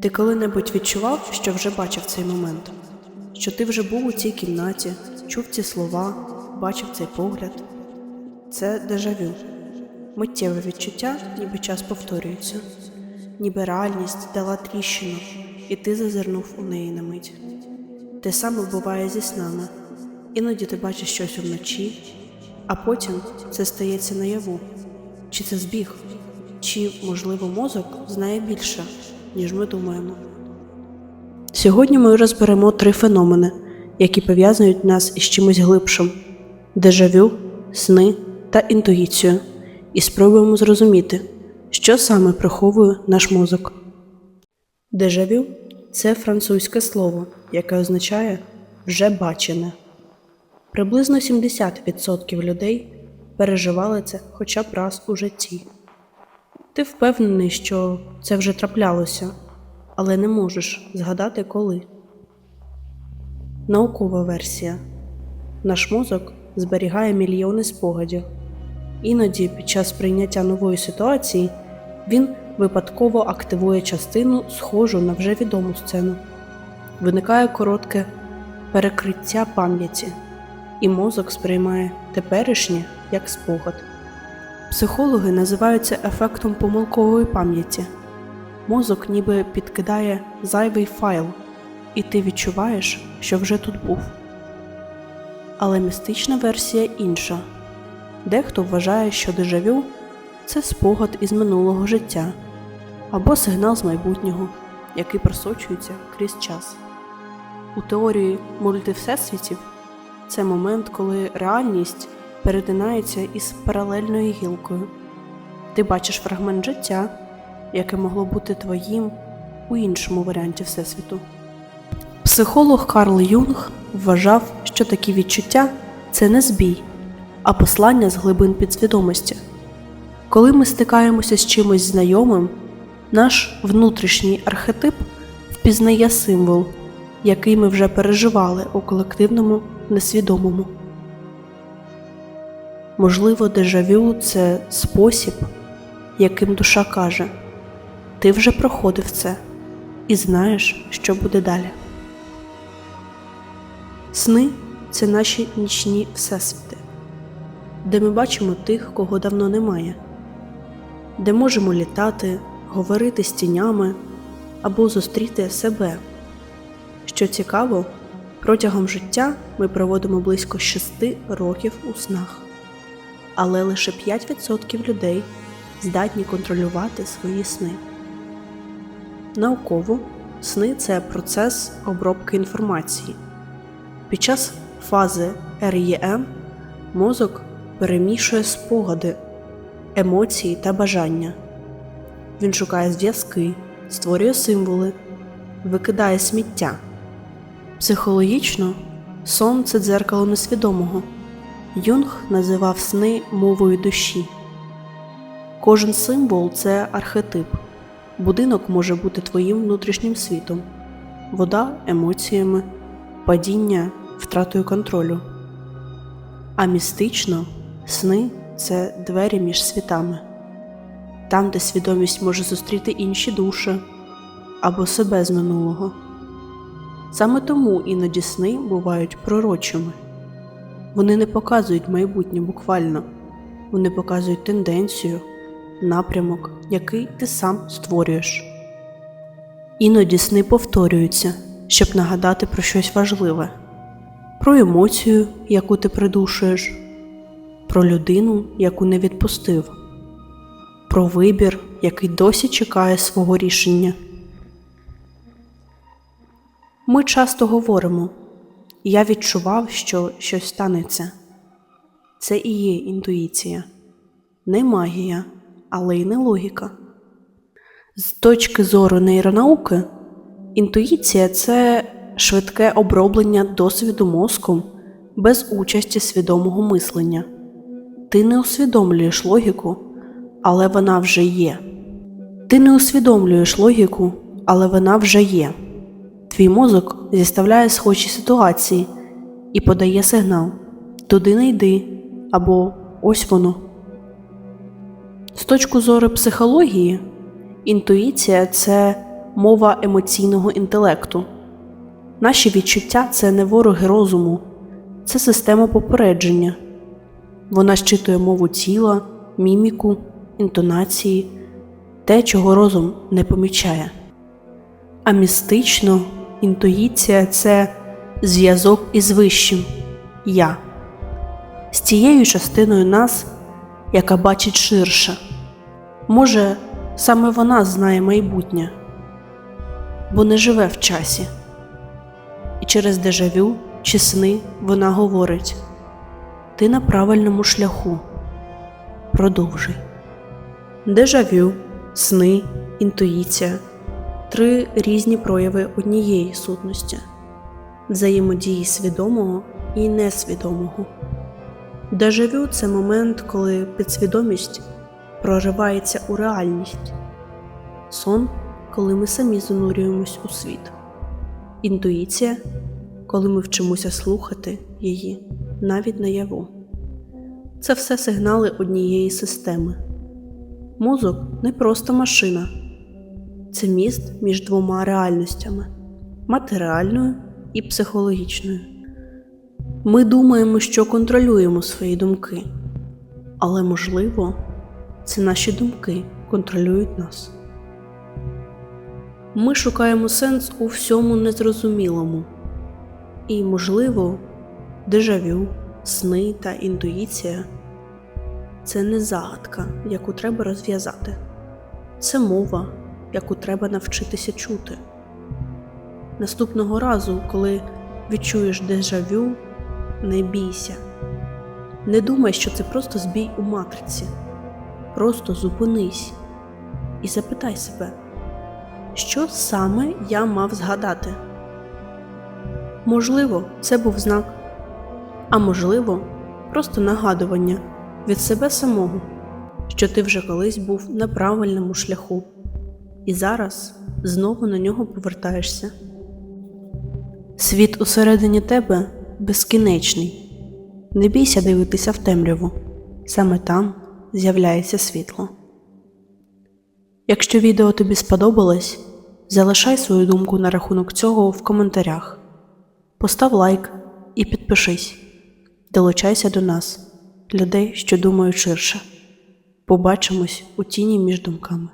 Ти коли-небудь відчував, що вже бачив цей момент? Що ти вже був у цій кімнаті, чув ці слова, бачив цей погляд? Це дежавю. Миттєве відчуття, ніби час повторюється, ніби реальність дала тріщину, і ти зазирнув у неї на мить. Те саме буває зі снами. Іноді ти бачиш щось вночі, а потім це стається наяву. Чи це збіг? Чи, можливо, мозок знає більше, ніж ми думаємо? Сьогодні ми розберемо три феномени, які пов'язують нас із чимось глибшим: дежавю, сни та інтуїцію, і спробуємо зрозуміти, що саме приховує наш мозок. Дежавю це французьке слово, яке означає вже бачене. Приблизно 70% людей переживали це хоча б раз у житті. Ти впевнений, що це вже траплялося, але не можеш згадати коли. Наукова версія. Наш мозок зберігає мільйони спогадів. Іноді під час прийняття нової ситуації він випадково активує частину, схожу на вже відому сцену. Виникає коротке перекриття пам'яті, і мозок сприймає теперішнє як спогад. Психологи називають це ефектом помилкової пам'яті. Мозок ніби підкидає зайвий файл, і ти відчуваєш, що вже тут був. Але містична версія інша. Дехто вважає, що дежавю це спогад із минулого життя або сигнал з майбутнього, який просочується крізь час. У теорії мультивсесвітів це момент, коли реальність перетинається із паралельною гілкою. Ти бачиш фрагмент життя, яке могло бути твоїм у іншому варіанті Всесвіту. Психолог Карл Юнг вважав, що такі відчуття це не збій, а послання з глибин підсвідомості. Коли ми стикаємося з чимось знайомим, наш внутрішній архетип впізнає символ, який ми вже переживали у колективному несвідомому. Можливо, дежавю це спосіб, яким душа каже: Ти вже проходив це і знаєш, що буде далі. Сни це наші нічні всесвіти, де ми бачимо тих, кого давно немає, де можемо літати, говорити з тінями або зустріти себе. Що цікаво, протягом життя ми проводимо близько 6 років у снах, але лише 5% людей здатні контролювати свої сни. Науково сни це процес обробки інформації. Під час фази REM мозок перемішує спогади, емоції та бажання. Він шукає зв'язки, створює символи, викидає сміття. Психологічно сон це дзеркало несвідомого. Юнг називав сни мовою душі. Кожен символ це архетип. Будинок може бути твоїм внутрішнім світом, вода емоціями, падіння втратою контролю. А містично сни це двері між світами, там, де свідомість може зустріти інші душі або себе з минулого. Саме тому іноді сни бувають пророчими. Вони не показують майбутнє буквально, вони показують тенденцію, напрямок, який ти сам створюєш. Іноді сни повторюються, щоб нагадати про щось важливе, про емоцію, яку ти придушуєш, про людину, яку не відпустив, про вибір, який досі чекає свого рішення. Ми часто говоримо я відчував, що щось станеться. Це і є інтуїція, не магія, але й не логіка. З точки зору нейронауки, інтуїція це швидке оброблення досвіду мозком без участі свідомого мислення. Ти не усвідомлюєш логіку, але вона вже є. Ти не усвідомлюєш логіку, але вона вже є. Твій мозок зіставляє схожі ситуації і подає сигнал туди не йди або ось воно. З точки зору психології, інтуїція це мова емоційного інтелекту. Наші відчуття це не вороги розуму, це система попередження. Вона щитує мову тіла, міміку, інтонації, те, чого розум не помічає. А містично інтуїція це зв'язок із вищим я, з тією частиною нас, яка бачить ширше. Може, саме вона знає майбутнє, бо не живе в часі. І через дежавю чи сни вона говорить: Ти на правильному шляху. Продовжуй. Дежавю, сни, інтуїція три різні прояви однієї сутності, взаємодії свідомого і несвідомого. Дежавю це момент, коли підсвідомість проривається у реальність, сон, коли ми самі занурюємось у світ, інтуїція, коли ми вчимося слухати її навіть наяву. Це все сигнали однієї системи. Мозок не просто машина, це міст між двома реальностями матеріальною і психологічною. Ми думаємо, що контролюємо свої думки, але можливо, це наші думки контролюють нас. Ми шукаємо сенс у всьому незрозумілому, і, можливо, дежавю, сни та інтуїція це не загадка, яку треба розв'язати, це мова, яку треба навчитися чути. Наступного разу, коли відчуєш дежавю, не бійся. Не думай, що це просто збій у матриці. Просто зупинись і запитай себе, що саме я мав згадати. Можливо, це був знак, а можливо, просто нагадування від себе самого, що ти вже колись був на правильному шляху, і зараз знову на нього повертаєшся. Світ усередині тебе безкінечний. Не бійся дивитися в темряву, саме там з'являється світло. Якщо відео тобі сподобалось, залишай свою думку на рахунок цього в коментарях. Постав лайк і підпишись. Долучайся до нас, людей, що думають ширше. Побачимось у тіні між думками.